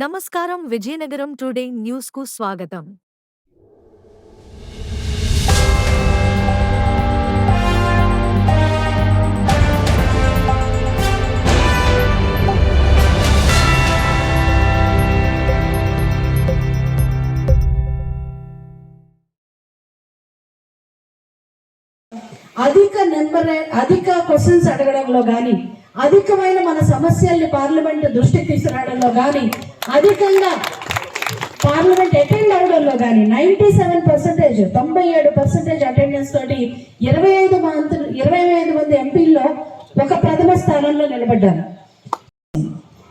నమస్కారం విజయనగరం టుడే న్యూస్కు స్వాగతం. అధిక నెంబర్ అధిక క్వశ్చన్స్ అడగడంలో కానీ అధికమైన మన సమస్యల్ని పార్లమెంట్ దృష్టికి తీసుకురావడంలో కానీ అధికంగా పార్లమెంట్ అటెండ్ అవడంలో కానీ నైంటీ సెవెన్ పర్సెంటేజ్ తొంభై ఏడు పర్సెంటేజ్ అటెండెన్స్ తోటి ఇరవై ఐదు మంత్రులు ఇరవై ఐదు మంది ఎంపీల్లో ఒక ప్రథమ స్థానంలో నిలబడ్డారు.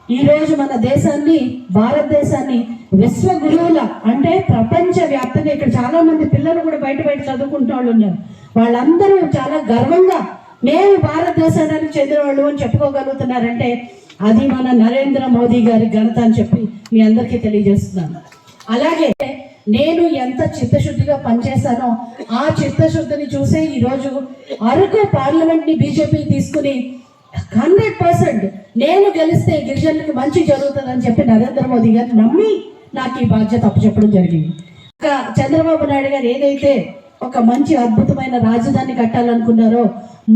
ఈరోజు మన దేశాన్ని భారతదేశాన్ని విశ్వ గురువుల అంటే ప్రపంచ వ్యాప్తంగా ఇక్కడ చాలా మంది పిల్లలు కూడా బయట బయట చదువుకుంటున్న వాళ్ళు ఉన్నారు. వాళ్ళందరూ చాలా గర్వంగా మేము భారతదేశానికి చెందిన వాళ్ళు అని చెప్పుకోగలుగుతున్నారంటే అది మన నరేంద్ర మోదీ గారి ఘనత అని చెప్పి మీ అందరికీ తెలియజేస్తున్నాను. అలాగే నేను ఎంత చిత్తశుద్ధిగా పనిచేశానో ఆ చిత్తశుద్ధిని చూసే ఈరోజు అరకు పార్లమెంట్ని బీజేపీ తీసుకుని హండ్రెడ్ పర్సెంట్ నేను గెలిస్తే గిరిజనులకు మంచి జరుగుతుందని చెప్పి నరేంద్ర మోదీ గారు నమ్మి నాకు ఈ బాధ్యత అప్పచెప్పడం జరిగింది. ఒక చంద్రబాబు నాయుడు గారు ఏదైతే ఒక మంచి అద్భుతమైన రాజధాని కట్టాలనుకున్నారో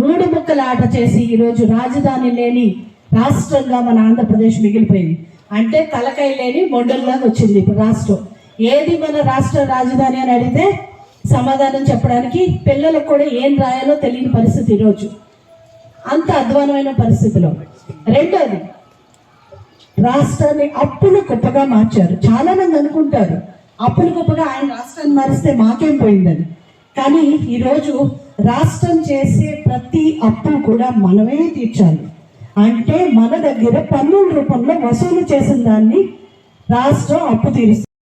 మూడు ముక్కల ఆట చేసి ఈరోజు రాజధాని లేని రాష్ట్రంగా మన ఆంధ్రప్రదేశ్ మిగిలిపోయింది. అంటే తలకాయ లేని మొండల్లాగా వచ్చింది ఇప్పుడు రాష్ట్రం. ఏది మన రాష్ట్ర రాజధాని అని అడిగితే సమాధానం చెప్పడానికి పిల్లలకు కూడా ఏం రాయాలో తెలియని పరిస్థితి ఈరోజు. అంత అధ్వానమైన పరిస్థితిలో. రెండోది రాష్ట్రాన్ని అప్పులు గొప్పగా మార్చారు. చాలా మంది అనుకుంటారు అప్పులు గొప్పగా ఆయన రాష్ట్రాన్ని మారిస్తే మాకేం పోయిందని. కానీ ఈరోజు రాష్ట్రం చేసే ప్రతి అప్పు కూడా మనమే తీర్చాలి. అంటే మన దగ్గర పన్నుల రూపంలో వసూలు చేసిన దాన్ని రాష్ట్రం అప్పు తీరుస్తుంది.